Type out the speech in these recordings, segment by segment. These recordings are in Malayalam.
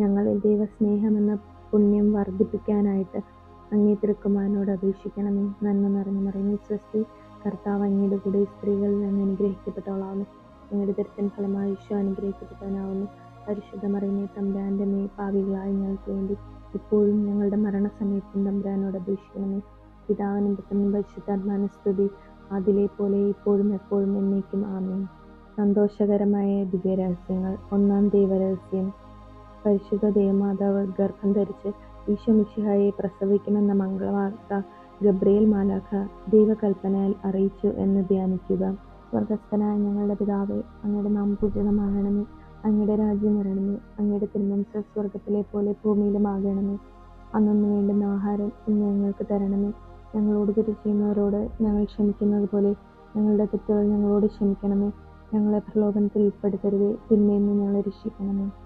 ഞങ്ങളിൽ ദൈവസ്നേഹമെന്ന പുണ്യം വർദ്ധിപ്പിക്കാനായിട്ട് അങ്ങേ തിരുക്കുമാരനോട് അപേക്ഷിക്കണമേ. നന്മ നിറഞ്ഞു മറിഞ്ഞു സ്വസ്തി കർത്താവ് അങ്ങയുടെ കൂടെ സ്ത്രീകളിൽ നിന്ന് അനുഗ്രഹിക്കപ്പെട്ടവളാവുന്നു. അങ്ങയുടെ ദരിദ്രൻ ഫലമായി ഈശോ അനുഗ്രഹിക്കപ്പെട്ടവനാവുന്നു. പരിശുദ്ധ മറിയുന്നേ തമ്പുരാന്റെ മേ പാവികളായി ഞങ്ങൾക്ക് വേണ്ടി ഇപ്പോഴും ഞങ്ങളുടെ മരണസമയത്തും തമ്പുരാനോട് അപേക്ഷിക്കണമേ. പിതാവിനും പുത്രനും പരിശുദ്ധാത്മാന സ്തുതി. അതിലെ പോലെ ഇപ്പോഴും എപ്പോഴും എന്നേക്കും ആമേ സന്തോഷകരമായ ദിവ്യരഹസ്യങ്ങൾ. ഒന്നാം ദൈവരഹസ്യം. പരിശുദ്ധ ദേവമാതാവ് ഗർഭം ധരിച്ച് ഈശോമിഷിഹായെ പ്രസവിക്കുമെന്ന മംഗളവാർത്ത ഗബ്രിയേൽ മാലാഖ ദൈവകൽപ്പനയിൽ അറിയിച്ചു എന്ന് ധ്യാനിക്കുക. സ്വർഗസ്ഥനായ ഞങ്ങളുടെ പിതാവേ അങ്ങയുടെ നാം പൂജിതമാകണമേ. അങ്ങയുടെ രാജ്യം വരണമേ. അങ്ങയുടെ തിരുമനസ് സ്വർഗത്തിലെ പോലെ ഭൂമിയിലുമാകണമേ. അന്നൊന്ന് വേണ്ടുന്ന ആഹാരം ഇന്ന് ഞങ്ങൾക്ക് തരണമേ. ഞങ്ങളോട് തെറ്റ് ചെയ്യുന്നവരോട് ഞങ്ങൾ ക്ഷമിക്കുന്നത് പോലെ ഞങ്ങളുടെ തെറ്റുകൾ ഞങ്ങളോട് ക്ഷമിക്കണമേ. ഞങ്ങളെ പ്രലോഭനത്തിൽ ഉൾപ്പെടുത്തരുതേ. പിന്നെ ഞങ്ങളെ രക്ഷിക്കണമേ.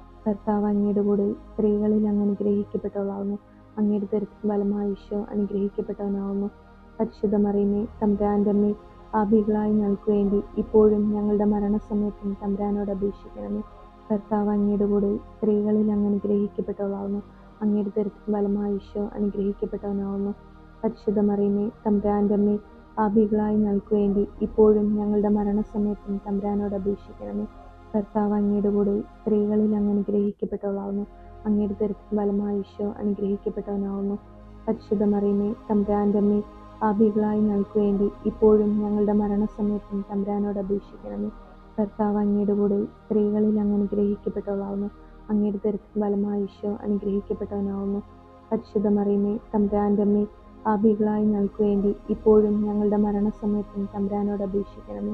കർത്താവ് അങ്ങയുടെ കൂടെ സ്ത്രീകളിൽ അങ്ങ് അനുഗ്രഹിക്കപ്പെട്ടവളാവുന്നു. അങ്ങയുടെ ദരിദ്രം ഫലമായ ഈശോ അനുഗ്രഹിക്കപ്പെട്ടവനാവുന്നു. പരിശുദ്ധ മറിയമേ തമ്പുരാന്റെ പാപികളായ ഞങ്ങൾക്ക് വേണ്ടി ഇപ്പോഴും ഞങ്ങളുടെ മരണസമയത്തും തമ്പുരാനോട് അപേക്ഷിക്കണമേ. കർത്താവ് അങ്ങയുടെ കൂടെ സ്ത്രീകളിൽ അങ്ങ് അനുഗ്രഹിക്കപ്പെട്ടവളാവുന്നു. അങ്ങയുടെ ദരിദ്രം ഫലമായ ഈശോ അനുഗ്രഹിക്കപ്പെട്ടവനാവുന്നു. പരിശുദ്ധ മറിയമേ തമ്പുരാന്റെ അമ്മേ ഞങ്ങൾക്ക് വേണ്ടി ഇപ്പോഴും ഞങ്ങളുടെ മരണസമയത്തും തമ്പുരാനോട് അപേക്ഷിക്കണമേ. കർത്താവ് അങ്ങയുടെ കൂടെ സ്ത്രീകളിൽ അങ്ങ് അനുഗ്രഹിക്കപ്പെട്ടവളാവുന്നു അങ്ങയുടെ ദരിദ്രം ഫലമായ അനുഗ്രഹിക്കപ്പെട്ടവനാവുന്നു. പരിശുദ്ധ മറിയമേ തമ്പുരാന്റെ അമ്മേ ഞങ്ങൾക്ക് വേണ്ടി ഇപ്പോഴും ഞങ്ങളുടെ മരണസമയത്തും തമ്പുരാനോട് അപേക്ഷിക്കണമേ. കർത്താവ് അങ്ങയുടെ കൂടെ സ്ത്രീകളിൽ അങ്ങ് അനുഗ്രഹിക്കപ്പെട്ടവളാവുന്നു അങ്ങയുടെ ദരിദ്ര ഫലമായ അനുഗ്രഹിക്കപ്പെട്ടവനാവുന്നു. പരിശുദ്ധ മറിയമേ തമ്പുരാന്റെ അമ്മേ പാപികളായി ഞങ്ങൾക്ക് വേണ്ടി ഇപ്പോഴും ഞങ്ങളുടെ മരണസമയത്തും തമ്പുരാനോട് അപേക്ഷിക്കണമേ.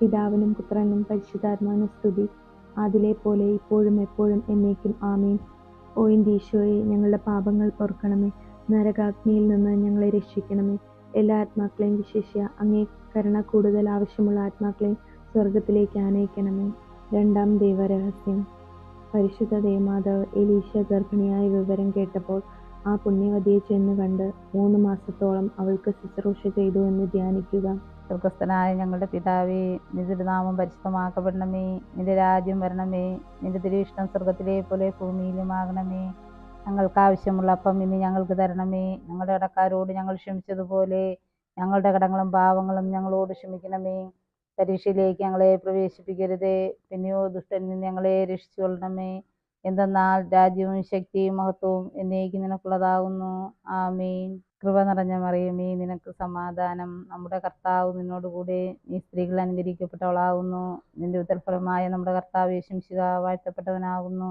പിതാവിനും പുത്രനും പരിശുദ്ധാത്മാവിനും സ്തുതി. അതിലെ പോലെ ഇപ്പോഴും എപ്പോഴും എന്നേക്കും ആമേൻ. ഓ ഈശോയെ ഞങ്ങളുടെ പാപങ്ങൾ പൊറുക്കണമേ നരകാഗ്നിയിൽ നിന്ന് ഞങ്ങളെ രക്ഷിക്കണമേ. എല്ലാ ആത്മാക്കളെയും വിശേഷിയ അങ്ങേ കരുണ കൂടുതൽ ആവശ്യമുള്ള ആത്മാക്കളെയും സ്വർഗത്തിലേക്ക് ആനയിക്കണമേ. രണ്ടാം ദൈവരഹസ്യം. പരിശുദ്ധ ദേവമാതാവ് എലീശ ഗർഭിണിയായ വിവരം കേട്ടപ്പോൾ ആ പുണ്യവതിയെ ചെന്ന് കണ്ട് മൂന്ന് മാസത്തോളം അവൾക്ക് ശുശ്രൂഷ ചെയ്തു എന്ന് ധ്യാനിക്കുക. സ്വർഗസ്ഥനായ ഞങ്ങളുടെ പിതാവേ നിന്റെ നാമം പരിശുദ്ധമാക്കപ്പെടണമേ നിന്റെ രാജ്യം വരണമേ നിന്റെ തിരുവിഷ്ടം സ്വർഗത്തിലെ പോലെ ഭൂമിയിലും ഭൂമിയിലുമാകണമേ. ഞങ്ങൾക്ക് ആവശ്യമുള്ള അപ്പം ഇന്ന് ഞങ്ങൾക്ക് തരണമേ. ഞങ്ങളുടെ കടക്കാരോട് ഞങ്ങൾ ക്ഷമിച്ചതുപോലെ ഞങ്ങളുടെ കടങ്ങളും പാവങ്ങളും ഞങ്ങളോട് ക്ഷമിക്കണമേ. പരീക്ഷയിലേക്ക് ഞങ്ങളെ പ്രവേശിപ്പിക്കരുതേ. പിന്നെയോ ദുഷ്ടനിൽ ഞങ്ങളെ രക്ഷിച്ചുകൊള്ളണമേ. എന്തെന്നാൽ രാജ്യവും ശക്തിയും മഹത്വവും എന്നേക്ക് നിനക്കുള്ളതാകുന്നു ആമീൻ. കൃപ നിറഞ്ഞ മറിയമേ നിനക്ക് സമാധാനം. നമ്മുടെ കർത്താവ് നിന്നോടുകൂടെ നീ സ്ത്രീകൾ അനുകരിക്കപ്പെട്ടവളാകുന്നു നിന്റെ ഉത്തരഫലമായ നമ്മുടെ കർത്താവ് യേശുശിക വാഴ്ത്തപ്പെട്ടവനാകുന്നു.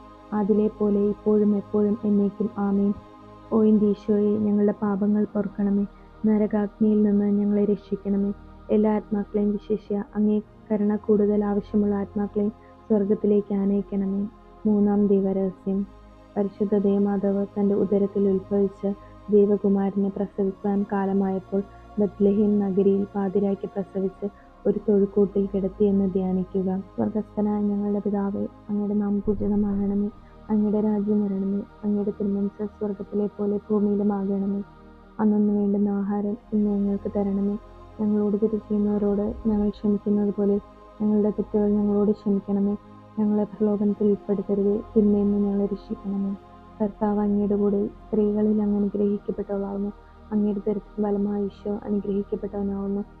അതിലെ പോലെ ഇപ്പോഴും എപ്പോഴും എന്നേക്കും ആമേൻ. ഓ എന്റെ ഞങ്ങളുടെ പാപങ്ങൾ പൊറുക്കണമേ നരകാഗ്നിയിൽ നിന്ന് ഞങ്ങളെ രക്ഷിക്കണമേ. എല്ലാ ആത്മാക്കളെയും വിശേഷിയ അങ്ങേ കരുണ കൂടുതൽ ആവശ്യമുള്ള ആത്മാക്കളെയും സ്വർഗത്തിലേക്ക് ആനയിക്കണമേ. മൂന്നാം ദൈവരഹസ്യം. പരിശുദ്ധ ദേവമാധവ് തന്റെ ഉദരത്തിൽ ഉത്ഭവിച്ച് ദേവകുമാരനെ പ്രസവിക്കാൻ കാലമായപ്പോൾ ബത്ലഹീം നഗരിയിൽ പാതിരാക്കി പ്രസവിച്ച് ഒരു തൊഴുക്കൂട്ടിൽ കിടത്തി എന്ന് ധ്യാനിക്കുക. സ്വർഗസ്ഥനായ ഞങ്ങളുടെ പിതാവേ അങ്ങയുടെ നാം പൂജിതമാകണമേ. അങ്ങയുടെ രാജ്യം വരണമേ. അങ്ങയുടെ തിരുമനസ് സ്വർഗത്തിലെ പോലെ ഭൂമിയിലുമാകണമേ. അന്നൊന്ന് വേണ്ടുന്ന ആഹാരം ഇന്ന് ഞങ്ങൾക്ക് തരണമേ. ഞങ്ങളോട് തിരിച്ചുന്നവരോട് ഞങ്ങൾ ക്ഷമിക്കുന്നത് പോലെ ഞങ്ങളുടെ തെറ്റുകൾ ഞങ്ങളോട് ക്ഷമിക്കണമേ. ഞങ്ങളെ പ്രലോഭനത്തിൽ ഉൾപ്പെടുത്തരുതേ. തിന്മയെന്ന് ഞങ്ങളെ രക്ഷിക്കണമേ. കർത്താവ് അങ്ങയുടെ കൂടെ സ്ത്രീകളിൽ അങ്ങ് അനുഗ്രഹിക്കപ്പെട്ടവളാവുന്നു. അങ്ങയുടെ തരത്തിൽ ബലമായ ഈശോ അനുഗ്രഹിക്കപ്പെട്ടവനാവുന്നു.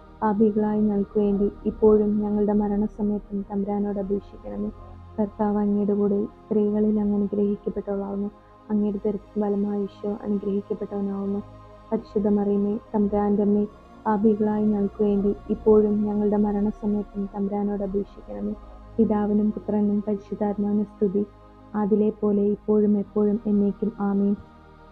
പാപികളായി ഞങ്ങൾക്ക് വേണ്ടി ഇപ്പോഴും ഞങ്ങളുടെ മരണസമയത്തും തമ്പുരാനോട് അപേക്ഷിക്കണമേ. കർത്താവ് അങ്ങയുടെ കൂടെ സ്ത്രീകളിൽ അങ്ങ് അനുഗ്രഹിക്കപ്പെട്ടവളാവുന്നു അങ്ങയുടെ തരത്തിൽ ബലമായ ഈശോ അനുഗ്രഹിക്കപ്പെട്ടവനാവുന്നു. പരിശുദ്ധ തമ്പുരാന്റെ അമ്മേ പാപികളായി ഞങ്ങൾക്ക് വേണ്ടി ഇപ്പോഴും ഞങ്ങളുടെ മരണസമയത്തും തമ്പുരാനോട് അപേക്ഷിക്കണമേ. പിതാവിനും പുത്രനും പരിശുദ്ധാത്മാവിനും സ്തുതി. അതിലെ പോലെ ഇപ്പോഴും എപ്പോഴും എന്നേക്കും ആമീൻ.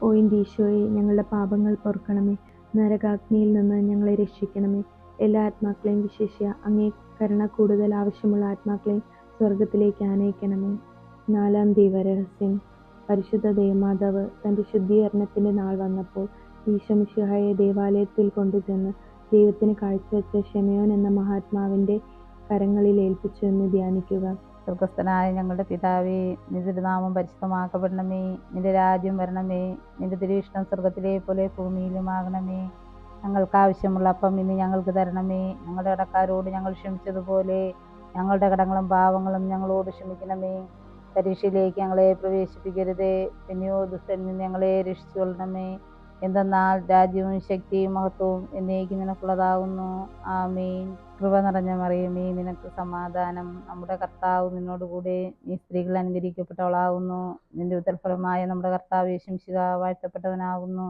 ഓയിന്റെ ഈശോയെ ഞങ്ങളുടെ പാപങ്ങൾ പൊറുക്കണമേ നരകാഗ്നിയിൽ നിന്ന് ഞങ്ങളെ രക്ഷിക്കണമേ. എല്ലാ ആത്മാക്കളെയും വിശേഷ്യ അങ്ങേ കരുണ കൂടുതൽ ആവശ്യമുള്ള ആത്മാക്കളെ സ്വർഗത്തിലേക്ക് ആനയിക്കണമേ. നാലാം ദൈവരഹസ്യം. പരിശുദ്ധ ദേവമാതാവ് തന്റെ ശുദ്ധീകരണത്തിന്റെ നാൾ വന്നപ്പോൾ ഈശോമിശിഹായെ ദേവാലയത്തിൽ കൊണ്ടുചെന്ന് ദൈവത്തിന് കാഴ്ചവെച്ച ഷെമയോൻ എന്ന മഹാത്മാവിന്റെ കരങ്ങളിൽ ഏൽപ്പിച്ചു എന്ന് ധ്യാനിക്കുക. സ്വർഗസ്ഥനായ ഞങ്ങളുടെ പിതാവേ നിന്റെ നാമം പരിശുദ്ധമാക്കപ്പെടണമേ നിന്റെ രാജ്യം വരണമേ നിന്റെ തിരുവിഷ്ടം സ്വർഗത്തിലെ പോലെ ഭൂമിയിലുമാകണമേ. ഞങ്ങൾക്ക് ആവശ്യമുള്ള അപ്പം ഇന്ന് ഞങ്ങൾക്ക് തരണമേ. ഞങ്ങളുടെ കടക്കാരോട് ഞങ്ങൾ ക്ഷമിച്ചതുപോലെ ഞങ്ങളുടെ കടങ്ങളും പാവങ്ങളും ഞങ്ങളോട് ക്ഷമിക്കണമേ. പരീക്ഷയിലേക്ക് ഞങ്ങളെ പ്രവേശിപ്പിക്കരുതേ. പിന്നെയോ ദുഷ്ടനിൽ നിന്ന് ഞങ്ങളെ രക്ഷിച്ചുകൊള്ളണമേ എന്തെന്നാൽ രാജ്യവും ശക്തിയും മഹത്വവും എന്നേക്ക് നിനക്കുള്ളതാകുന്നു മീൻ കൃപ നിറഞ്ഞ മറിയമേ നിനക്ക് സമാധാനം. നമ്മുടെ കർത്താവ് നിന്നോടുകൂടെ നീ സ്ത്രീകൾ അനുകരിക്കപ്പെട്ടവളാകുന്നു നിന്റെ ഉത്തരഫലമായ നമ്മുടെ കർത്താവ് യേശുശിക വാഴ്ത്തപ്പെട്ടവനാകുന്നു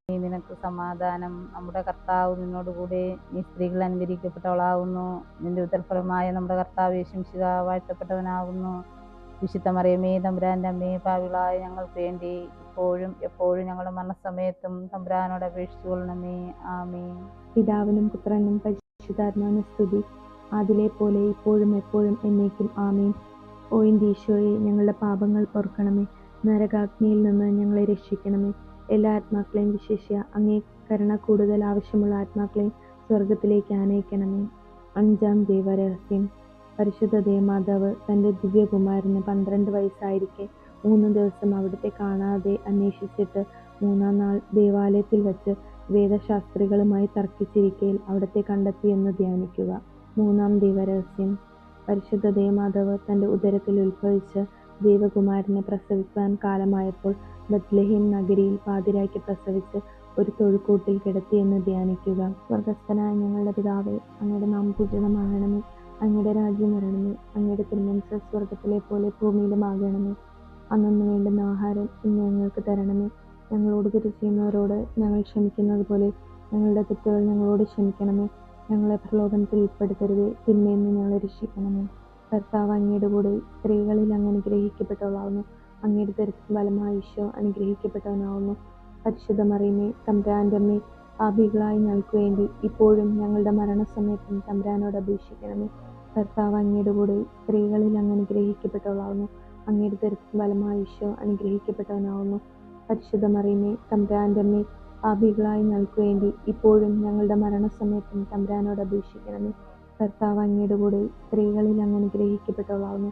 നിനക്ക് സമാധാനം. നമ്മുടെ കർത്താവ് നിന്നോടുകൂടി നീ സ്ത്രീകൾ അനുകരിക്കപ്പെട്ടവളാകുന്നു നിന്റെ ഉത്തരഫലമായ നമ്മുടെ കർത്താവ് യേശുശിക വാഴ്ത്തപ്പെട്ടവനാകുന്നു വിശുദ്ധ മറിയമേ തമ്പുരാന്റെ അമ്മയെ പാവിളായ ഞങ്ങൾക്ക് വേണ്ടി ഇപ്പോഴും എപ്പോഴും ഞങ്ങളുടെ മരണസമയത്തും തമ്പുരാനോട് അപേക്ഷിച്ചു കൊള്ളണമേ. ആമേ പിതാവിനും പുത്രനും പരിശുദ്ധാത്മാവിനും സ്തുതി. അതിലെ പോലെ ഇപ്പോഴും എപ്പോഴും എന്നേക്കും ആമേൻ. ഓ എന്റെ ഈശോയെ ഞങ്ങളുടെ പാപങ്ങൾ പൊറുക്കണമേ നരകാഗ്നിയിൽ നിന്ന് ഞങ്ങളെ രക്ഷിക്കണമേ. എല്ലാ ആത്മാക്കളെയും വിശേഷ്യ. അങ്ങേ കരുണ കൂടുതൽ ആവശ്യമുള്ള ആത്മാക്കളെയും സ്വർഗത്തിലേക്ക് ആനയിക്കണമേ. അഞ്ചാം ദൈവരഹസ്യം. പരിശുദ്ധ ദേവമാതാവ് തന്റെ ദിവ്യകുമാരന് പന്ത്രണ്ട് വയസ്സായിരിക്കെ മൂന്ന് ദിവസം അവിടുത്തെ കാണാതെ അന്വേഷിച്ചിട്ട് മൂന്നാം നാൾ ദേവാലയത്തിൽ വച്ച് വേദശാസ്ത്രികളുമായി തർക്കിച്ചിരിക്കയിൽ അവിടുത്തെ കണ്ടെത്തിയെന്ന് ധ്യാനിക്കുക. മൂന്നാം ദൈവരഹസ്യം. പരിശുദ്ധ ദേവമാതാവ് തന്റെ ഉദരത്തിൽ ഉത്ഭവിച്ച് ദേവകുമാരനെ പ്രസവിക്കാൻ കാലമായപ്പോൾ ബത്ലഹീം നഗരിയിൽ പാതിരായ്ക്ക് പ്രസവിച്ച് ഒരു തൊഴുക്കൂട്ടിൽ കിടത്തിയെന്ന് ധ്യാനിക്കുക. സ്വർഗസ്ഥനായ ഞങ്ങളുടെ പിതാവേ അങ്ങയുടെ നാം പൂജിതമാകണമേ. അങ്ങയുടെ രാജ്യം വരണമേ. അങ്ങയുടെ തിരുമനസ് സ്വർഗത്തിലെ പോലെ ഭൂമിയിലുമാകണമേ. അന്നു വേണ്ടുന്ന ആഹാരം ഇന്ന് ഞങ്ങൾക്ക് തരണമേ. ഞങ്ങളോട് ചെയ്യുന്നവരോട് ഞങ്ങൾ ക്ഷമിക്കുന്നത് പോലെ ഞങ്ങളുടെ തെറ്റുകൾ ഞങ്ങളോട് ക്ഷമിക്കണമേ. ഞങ്ങളെ പ്രലോഭനത്തിൽ ഉൾപ്പെടുത്തരുതേ. തിന്മയിൽ നിന്ന് ഞങ്ങളെ രക്ഷിക്കണമേ. കർത്താവ് അങ്ങയുടെ കൂടെ സ്ത്രീകളിൽ അങ്ങനെ അനുഗ്രഹിക്കപ്പെട്ടവളാവുന്നു. അങ്ങയുടെ ഫലമായ ഈശോ അനുഗ്രഹിക്കപ്പെട്ടവനാവുന്നു. പരിശുദ്ധ മറിയമേ തമ്പ്രാന്റെ അമ്മേ പാപികളായി ഞങ്ങൾക്ക് വേണ്ടി ഇപ്പോഴും ഞങ്ങളുടെ മരണസമയത്തും തമ്പ്രാനോട് അപേക്ഷിക്കണമേ. കർത്താവ് അങ്ങയുടെ കൂടെ സ്ത്രീകളിൽ അങ്ങ് അനുഗ്രഹിക്കപ്പെട്ടവളാവുന്നു. അങ്ങയുടെ ഫലമായ ഈശോ അനുഗ്രഹിക്കപ്പെട്ടവനാവുന്നു. പരിശുദ്ധ മറിയമേ തമ്പ്രാന്റെ അമ്മേ പാപികളായി ഞങ്ങൾക്ക് വേണ്ടി ഇപ്പോഴും ഞങ്ങളുടെ മരണസമയത്തും തമ്പ്രാനോട് അപേക്ഷിക്കണമേ. കർത്താവ് അങ്ങയുടെ കൂടെ സ്ത്രീകളിൽ അങ്ങ് അനുഗ്രഹിക്കപ്പെട്ടവളാവുന്നു.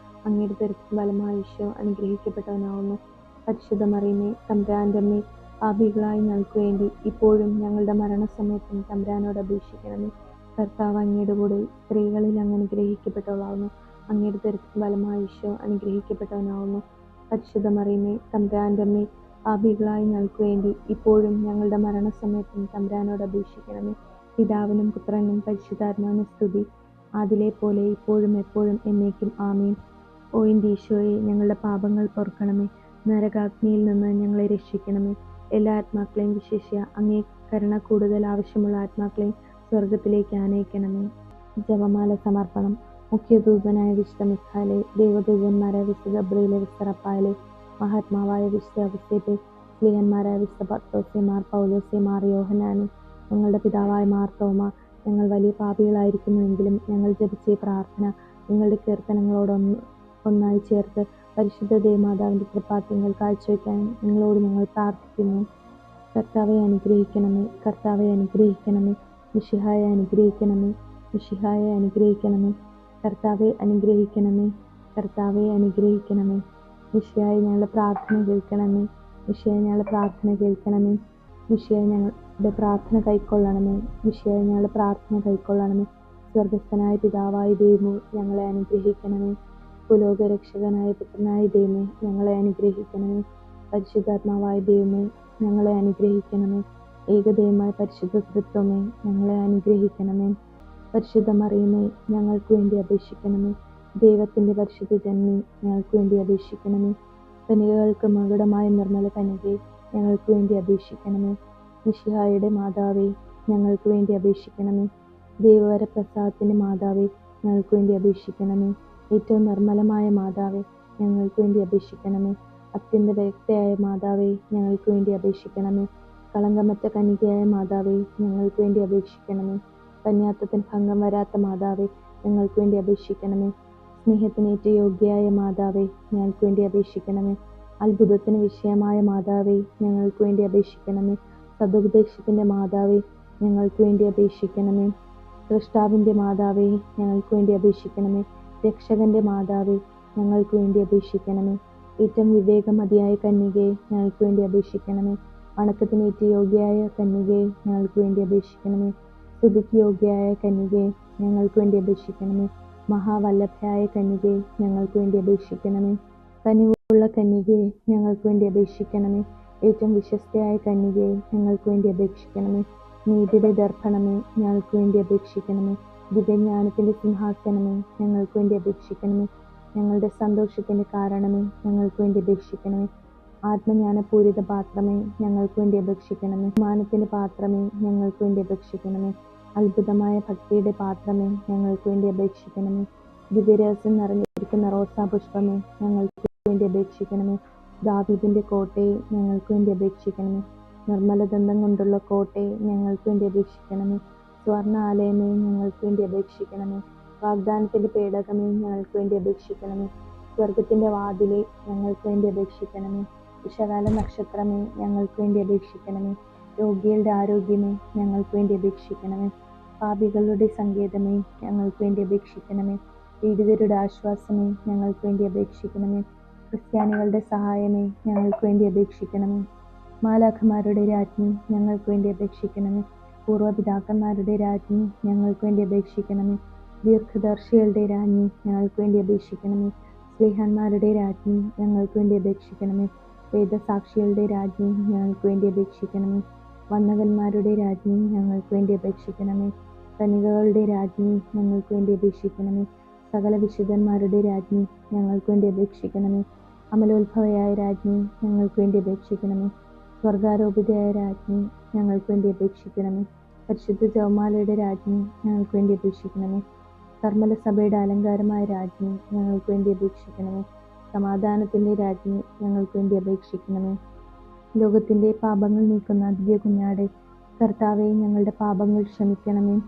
അങ്ങയുടെ ദുരിതത്തിന് ഫലമായി ഈശോ അനുഗ്രഹിക്കപ്പെട്ടവനാവുന്നു. പരിശുദ്ധ മറിയമേ തമ്പുരാന്റെ പാപികളായ ഞങ്ങൾക്ക് വേണ്ടി ഇപ്പോഴും ഞങ്ങളുടെ മരണസമയത്തും തമ്പുരാനോട് അപേക്ഷിക്കണമേ. കർത്താവ് അങ്ങയുടെ കൂടെ സ്ത്രീകളിൽ അങ്ങ് അനുഗ്രഹിക്കപ്പെട്ടവളാവുന്നു. അങ്ങയുടെ തിരക്കും ബലമായ ഈശോ അനുഗ്രഹിക്കപ്പെട്ടവനാവുന്നു. പരിശുദ്ധ മറിയമേ തമ്പുരാന്റെ ആഭികളായി ഞങ്ങൾക്ക് വേണ്ടി ഇപ്പോഴും ഞങ്ങളുടെ മരണസമയത്തും തമ്പുരാനോട് അപേക്ഷിക്കണമേ. പിതാവിനും പുത്രനും പരിശുദ്ധാത്മാവിനും സ്തുതി. അതിലെ പോലെ ഇപ്പോഴും എപ്പോഴും എന്നേക്കും ആമീൻ. ഓ എന്റെ ഈശോയെ ഞങ്ങളുടെ പാപങ്ങൾ പൊറുക്കണമേ നരകാഗ്നിയിൽ നിന്ന് ഞങ്ങളെ രക്ഷിക്കണമേ. എല്ലാ ആത്മാക്കളെയും വിശേഷിയ അങ്ങേ കരുണ കൂടുതൽ ആവശ്യമുള്ള ആത്മാക്കളെയും സ്വർഗത്തിലേക്ക് ആനയിക്കണമേ. ജപമാല സമർപ്പണം. മുഖ്യദൂതനായ വിശുദ്ധ മിഖാലെ ദേവദൂതന്മാരായ വിശുദ്ധ ഗബ്രിയിലെ വിശുദ്ധ റപ്പായിലെ മഹാത്മാവായ വിശുദ്ധ അവസ്ഥയെ സ്ത്രീയന്മാരായ വിശുദ്ധ പത്രോസിമാർ പൗലോസിമാർ യോഹനാനും ഞങ്ങളുടെ പിതാവായ മാർത്തോമ ഞങ്ങൾ വലിയ പാപികളായിരിക്കുന്നുവെങ്കിലും ഞങ്ങൾ ജപിച്ച പ്രാർത്ഥന നിങ്ങളുടെ കീർത്തനങ്ങളോടൊന്ന് ഒന്നായി ചേർത്ത് പരിശുദ്ധ ദേവമാതാവിന്റെ കൃപാത്യങ്ങൾ കാഴ്ചവെക്കാൻ നിങ്ങളോട് ഞങ്ങൾ പ്രാർത്ഥിക്കുന്നു. കർത്താവെ അനുഗ്രഹിക്കണമേ കർത്താവെ അനുഗ്രഹിക്കണമേ മിഷിഹായെ അനുഗ്രഹിക്കണമേ മിഷിഹായെ അനുഗ്രഹിക്കണമേ കർത്താവെ അനുഗ്രഹിക്കണമേ കർത്താവെ അനുഗ്രഹിക്കണമേ. മിഷിയായി ഞങ്ങളുടെ പ്രാർത്ഥന കേൾക്കണമേ മിഷിയായി ഞങ്ങളുടെ പ്രാർത്ഥന കേൾക്കണമേ മിഷിയായി ഞങ്ങളുടെ പ്രാർത്ഥന കൈക്കൊള്ളണമേ മിഷിയായി ഞങ്ങളുടെ പ്രാർത്ഥന കൈക്കൊള്ളണമേ. സ്വർഗസ്ഥനായ പിതാവായ ദൈവമോ ഞങ്ങളെ അനുഗ്രഹിക്കണമേ. പുലോകരക്ഷകനായ പുത്രനായ ദൈവമേ ഞങ്ങളെ അനുഗ്രഹിക്കണമേ. പരിശുദ്ധാത്മാവായ ദൈവമേ ഞങ്ങളെ അനുഗ്രഹിക്കണമേ. ഏകദൈവമായ പരിശുദ്ധ തൃത്വമേ ഞങ്ങളെ അനുഗ്രഹിക്കണമേ. പരിശുദ്ധ മറിയമേ ഞങ്ങൾക്ക് വേണ്ടി അപേക്ഷിക്കണമേ. ദൈവത്തിന്റെ പരിശുദ്ധ ജന്മി ഞങ്ങൾക്ക് വേണ്ടി അപേക്ഷിക്കണമേ. കനികകൾക്ക് മകുടമായ നിർമ്മല കനികെ ഞങ്ങൾക്ക് വേണ്ടി അപേക്ഷിക്കണമേ. മിഷിഹായുടെ മാതാവേ ഞങ്ങൾക്ക് വേണ്ടി അപേക്ഷിക്കണമേ. ദൈവവര പ്രസാദത്തിന്റെ മാതാവേ ഞങ്ങൾക്ക് വേണ്ടി അപേക്ഷിക്കണമേ. ഏറ്റവും നിർമ്മലമായ മാതാവേ ഞങ്ങൾക്ക് വേണ്ടി അപേക്ഷിക്കണമേ. അത്യന്ത വ്യക്തയായ മാതാവേ ഞങ്ങൾക്ക് വേണ്ടി അപേക്ഷിക്കണമേ. കളങ്കമറ്റ കനികയായ മാതാവേ ഞങ്ങൾക്ക് വേണ്ടി അപേക്ഷിക്കണമേ. കന്യാത്വത്തിന് ഭംഗം വരാത്ത മാതാവേ ഞങ്ങൾക്ക് വേണ്ടി അപേക്ഷിക്കണമേ. സ്നേഹത്തിനേറ്റ യോഗ്യയായ മാതാവേ ഞങ്ങൾക്ക് വേണ്ടി അപേക്ഷിക്കണമേ. അത്ഭുതത്തിന് വിഷയമായ മാതാവേ ഞങ്ങൾക്ക് വേണ്ടി അപേക്ഷിക്കണമേ. സതുപദേശത്തിന്റെ മാതാവേ ഞങ്ങൾക്ക് വേണ്ടി അപേക്ഷിക്കണമേ. സൃഷ്ടാവിന്റെ മാതാവേ ഞങ്ങൾക്ക് വേണ്ടി അപേക്ഷിക്കണമേ. രക്ഷകന്റെ മാതാവേ ഞങ്ങൾക്ക് വേണ്ടി അപേക്ഷിക്കണമേ. ഏറ്റവും വിവേകമതിയായ കന്യകയെ ഞങ്ങൾക്ക് വേണ്ടി അപേക്ഷിക്കണമേ. വണക്കത്തിനേറ്റ് യോഗ്യയായ കന്യകയെ ഞങ്ങൾക്ക് വേണ്ടി അപേക്ഷിക്കണമേ. സ്തുതിക്ക് യോഗ്യയായ കന്യകയെ ഞങ്ങൾക്ക് വേണ്ടി അപേക്ഷിക്കണമേ. മഹാവല്ലഭയായ കന്യകയെ ഞങ്ങൾക്ക് വേണ്ടി അപേക്ഷിക്കണമേ. കനിവുള്ള കന്യകയെ ഞങ്ങൾക്ക് വേണ്ടി അപേക്ഷിക്കണമേ. ഏറ്റവും വിശ്വസ്തയായ കന്യകയെ ഞങ്ങൾക്ക് വേണ്ടി അപേക്ഷിക്കണമേ. നീതിയുടെ ദർപ്പണമേ ഞങ്ങൾക്ക് വേണ്ടി അപേക്ഷിക്കണമേ. ദിവ്യജ്ഞാനത്തിന്റെ സിംഹാസനമേ ഞങ്ങൾക്ക് വേണ്ടി അപേക്ഷിക്കണമേ. ഞങ്ങളുടെ സന്തോഷത്തിന്റെ കാരണമേ ഞങ്ങൾക്ക് വേണ്ടി അപേക്ഷിക്കണമേ. ആത്മജ്ഞാനപൂരിത പാത്രമേ ഞങ്ങൾക്ക് വേണ്ടി അപേക്ഷിക്കണമേ. മാനത്തിന്റെ പാത്രമേ ഞങ്ങൾക്ക് വേണ്ടി അപേക്ഷിക്കണമേ. അത്ഭുതമായ ഭക്തിയുടെ പാത്രമേ ഞങ്ങൾക്ക് വേണ്ടി അപേക്ഷിക്കണമേ. ദിവ്യരഹസ്യം നിറഞ്ഞിരിക്കുന്ന റോസാ പുഷ്പമേ ഞങ്ങൾക്ക് വേണ്ടി അപേക്ഷിക്കണമേ. ദാവീദിന്റെ കോട്ടയെ ഞങ്ങൾക്ക് വേണ്ടി അപേക്ഷിക്കണമേ. നിർമ്മല ദന്തം കൊണ്ടുള്ള കോട്ടയെ ഞങ്ങൾക്ക് വേണ്ടി അപേക്ഷിക്കണമേ. ആലയമേ ഞങ്ങൾക്ക് വേണ്ടി അപേക്ഷിക്കണമേ. വാഗ്ദാനത്തിന്റെ പേടകമേ ഞങ്ങൾക്ക് വേണ്ടി അപേക്ഷിക്കണമേ. സ്വർഗത്തിന്റെ വാതിലെ ഞങ്ങൾക്ക് വേണ്ടി അപേക്ഷിക്കണമേ. വിശകാല നക്ഷത്രമേ ഞങ്ങൾക്ക് വേണ്ടി അപേക്ഷിക്കണമേ. രോഗികളുടെ ആരോഗ്യമേ ഞങ്ങൾക്ക് വേണ്ടി അപേക്ഷിക്കണമേ. പാപികളുടെ സങ്കേതമേ ഞങ്ങൾക്ക് വേണ്ടി അപേക്ഷിക്കണമേ. പീഡിതരുടെ ആശ്വാസമേ ഞങ്ങൾക്ക് വേണ്ടി അപേക്ഷിക്കണമേ. ക്രിസ്ത്യാനികളുടെ സഹായമേ ഞങ്ങൾക്ക് വേണ്ടി അപേക്ഷിക്കണമേ. മാലാഖമാരുടെ രാജ്ഞി ഞങ്ങൾക്ക് വേണ്ടി അപേക്ഷിക്കണമേ. പൂർവപിതാക്കന്മാരുടെ രാജ്ഞി ഞങ്ങൾക്ക് വേണ്ടി അപേക്ഷിക്കണമേ. ദീർഘദർശികളുടെ രാജ്ഞി ഞങ്ങൾക്ക് വേണ്ടി അപേക്ഷിക്കണമേ. സ്നേഹന്മാരുടെ രാജ്ഞി ഞങ്ങൾക്ക് വേണ്ടി അപേക്ഷിക്കണമേ. വേദസാക്ഷികളുടെ രാജ്ഞി ഞങ്ങൾക്ക് വേണ്ടി അപേക്ഷിക്കണമേ. വന്നവന്മാരുടെ രാജ്ഞി ഞങ്ങൾക്ക് വേണ്ടി അപേക്ഷിക്കണമേ. കനികകളുടെ രാജ്ഞി ഞങ്ങൾക്ക് വേണ്ടി അപേക്ഷിക്കണമേ. സകല വിശുദ്ധന്മാരുടെ രാജ്ഞി ഞങ്ങൾക്ക് വേണ്ടി അപേക്ഷിക്കണമേ. അമലോത്ഭവയായ രാജ്ഞി ഞങ്ങൾക്ക് വേണ്ടി അപേക്ഷിക്കണമേ. സ്വർഗാരോപിതയായ രാജ്ഞി ഞങ്ങൾക്ക് വേണ്ടി അപേക്ഷിക്കണമേ. പരിശുദ്ധ ജവമാലയുടെ രാജ്ഞി ഞങ്ങൾക്ക് വേണ്ടി അപേക്ഷിക്കണമേ. കർമ്മല സഭയുടെ അലങ്കാരമായ രാജ്ഞി ഞങ്ങൾക്ക് വേണ്ടി അപേക്ഷിക്കണമേ. സമാധാനത്തിന്റെ രാജ്ഞി ഞങ്ങൾക്ക് വേണ്ടി അപേക്ഷിക്കണമേ. ലോകത്തിന്റെ പാപങ്ങൾ നീക്കുന്ന ദിവ്യ കുഞ്ഞാടെ കർത്താവെ ഞങ്ങളുടെ പാപങ്ങൾ ക്ഷമിക്കണമേ.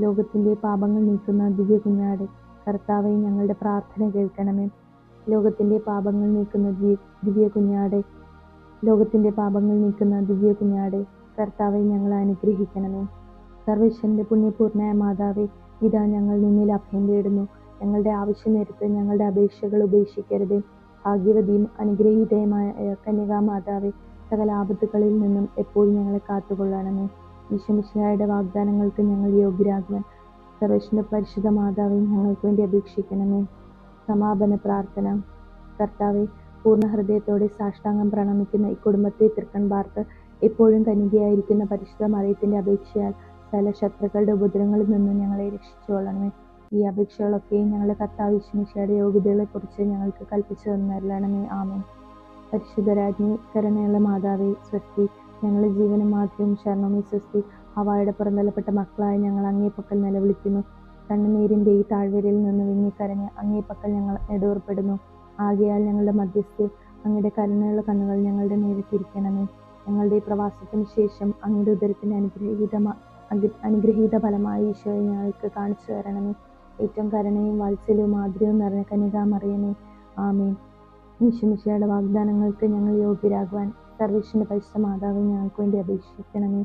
ലോകത്തിന്റെ പാപങ്ങൾ നീക്കുന്ന ദിവ്യ കുഞ്ഞാടെ കർത്താവെ ഞങ്ങളുടെ പ്രാർത്ഥന കേൾക്കണമേ. ലോകത്തിന്റെ പാപങ്ങൾ നീക്കുന്ന ദിവ്യ കുഞ്ഞാടെ ലോകത്തിന്റെ പാപങ്ങൾ നീക്കുന്ന ദിവ്യ കുഞ്ഞാടെ കർത്താവെ ഞങ്ങളെ അനുഗ്രഹിക്കണമേ. സർവേശ്വരന്റെ പുണ്യപൂർണയായ മാതാവേ ഇതാ ഞങ്ങൾ നിന്നിൽ അഭയം തേടുന്നു. ഞങ്ങളുടെ ആവശ്യം നേരത്തെ ഞങ്ങളുടെ അപേക്ഷകൾ ഉപേക്ഷിക്കരുത്. ഭാഗ്യവതിയും അനുഗ്രഹീതയുമായ കന്യകാ മാതാവെ സകല ആപത്തുകളിൽ നിന്നും എപ്പോഴും ഞങ്ങളെ കാത്തുകൊള്ളണമേ. ഈശ്വമിശിഹായുടെ വാഗ്ദാനങ്ങൾക്ക് ഞങ്ങൾ യോഗ്യരാകുവാൻ സർവേശ്വരന്റെ പരിശുദ്ധ മാതാവെ ഞങ്ങൾക്ക് വേണ്ടി അപേക്ഷിക്കണമേ. സമാപന പ്രാർത്ഥന. കർത്താവെ പൂർണ ഹൃദയത്തോടെ സാഷ്ടാംഗം പ്രണമിക്കുന്ന ഈ കുടുംബത്തെ തൃക്കൺ പാർത്ത് എപ്പോഴും കനികയായിരിക്കുന്ന പരിശുദ്ധ മറിയത്തിന്റെ അപേക്ഷയാൽ സകല ശത്രുക്കളുടെ ഉപദ്രവങ്ങളിൽ നിന്ന് ഞങ്ങളെ രക്ഷിച്ചുകൊള്ളണമേ. ഈ അപേക്ഷകളൊക്കെയും ഞങ്ങളുടെ കർത്താവ് യോഗ്യതകളെ യോഗ്യതകളെക്കുറിച്ച് ഞങ്ങൾക്ക് കൽപ്പിച്ചു തന്നരളണമേ ആമേൻ. പരിശുദ്ധരാജ്ഞി കരുണയുള്ള മാതാവേ സ്വസ്തി ഞങ്ങളുടെ ജീവനും മാതൃവും ശരണമേ സ്വസ്തി അവയുടെ പുറന്തലപ്പെട്ട മക്കളായ ഞങ്ങൾ അങ്ങേ പക്കൽ നിലവിളിക്കുന്നു. കണ്ണുനീരിന്റെ ഈ താഴ്വരയിൽ നിന്ന് വിങ്ങിക്കരഞ്ഞ് അങ്ങേ പക്കൽ ഞങ്ങൾ നെടുവേർപ്പെടുന്നു ആകയാൽ ഞങ്ങളുടെ മധ്യസ്ഥ അങ്ങയുടെ കരുണയുള്ള കണ്ണുകൾ ഞങ്ങളുടെ നേരെ തിരിക്കണമേ. ഞങ്ങളുടെ ഈ പ്രവാസത്തിന് ശേഷം അങ്ങയുടെ ഉദരത്തിന്റെ അനുഗ്രഹീത ഫലമായി ഈശോ ഞങ്ങൾക്ക് കാണിച്ചു തരണമേ. ഏറ്റവും കരുണയും വാത്സല്യവും മാധുര്യവും നിറഞ്ഞ കനികാമറിയമേ ആമേൻ. ഈശ്വമിശയുടെ വാഗ്ദാനങ്ങൾക്ക് ഞങ്ങൾ യോഗ്യരാകുവാൻ സർവേശ്വന്റെ പരിശുദ്ധ മാതാവ് ഞങ്ങൾക്ക് വേണ്ടി അപേക്ഷിക്കണമേ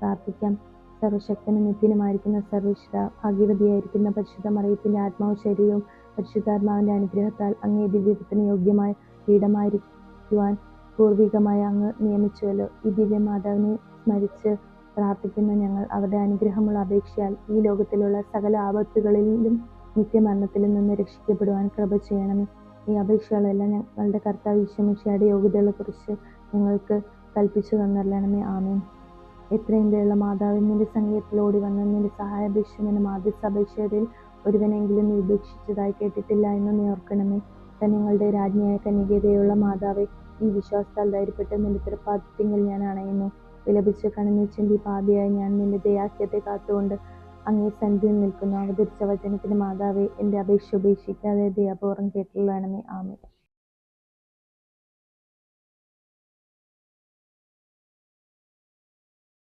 പ്രാർത്ഥിക്കാം. സർവശക്തനും നിത്യനുമായിരിക്കുന്ന സർവേശ്വര ഭാഗ്യവതിയായിരിക്കുന്ന പരിശുദ്ധ മറിയത്തിന്റെ ആത്മാവ് ശരീരവും പരിശുദ്ധാത്മാവിന്റെ അനുഗ്രഹത്താൽ അങ്ങേ ദിവ്യത്തിന് യോഗ്യമായ പീഠമായിരിക്കുവാൻ പൂർവികമായി അങ്ങ് നിയമിച്ചുവല്ലോ. ഈ ദിവ്യമാതാവിനെ സ്മരിച്ച് പ്രാർത്ഥിക്കുന്ന ഞങ്ങൾ അവരുടെ അനുഗ്രഹമുള്ള അപേക്ഷയാൽ ഈ ലോകത്തിലുള്ള സകല ആപത്തുകളിലും നിത്യമരണത്തിലും നിന്ന് രക്ഷിക്കപ്പെടുവാൻ കൃപ ചെയ്യണമേ. ഈ അപേക്ഷകളെല്ലാം ഞങ്ങളുടെ കർത്താവ് ഈശ്വമിഷയുടെ യോഗ്യതകളെക്കുറിച്ച് ഞങ്ങൾക്ക് കൽപ്പിച്ചു തന്നരണമേ ആമേൻ. എത്രയും ദയുള്ള മാതാവിൻ നിന്റെ സംഗീതത്തിൽ ഓടി വന്ന് നിന്റെ സഹായപേക്ഷമെന്ന് ഒരുവനെങ്കിലും നീ കേട്ടിട്ടില്ല എന്ന് നീ ഓർക്കണമേ. കന്യങ്ങളുടെ രാജ്ഞിയായ കന്യകതയുള്ള മാതാവെ ഈ വിശ്വാസത്താൽ ധൈര്യപ്പെട്ട് നിന്റെ തൃപ്പാദത്തിങ്കിൽ ഞാൻ അണയുന്നു. വിലപിച്ച് കണിഞ്ഞിച്ചിന്റെ പാപിയായി ഞാൻ നിന്റെ ദയാഖ്യത്തെ കാത്തുകൊണ്ട് അങ്ങേ സന്ധിയിൽ നിൽക്കുന്നു. അവതരിച്ച വചനത്തിന് മാതാവേ എന്റെ അപേക്ഷ ഉപേക്ഷിക്കാതെ ദയാപൂർവം കേട്ടുള്ളണമേ ആമേ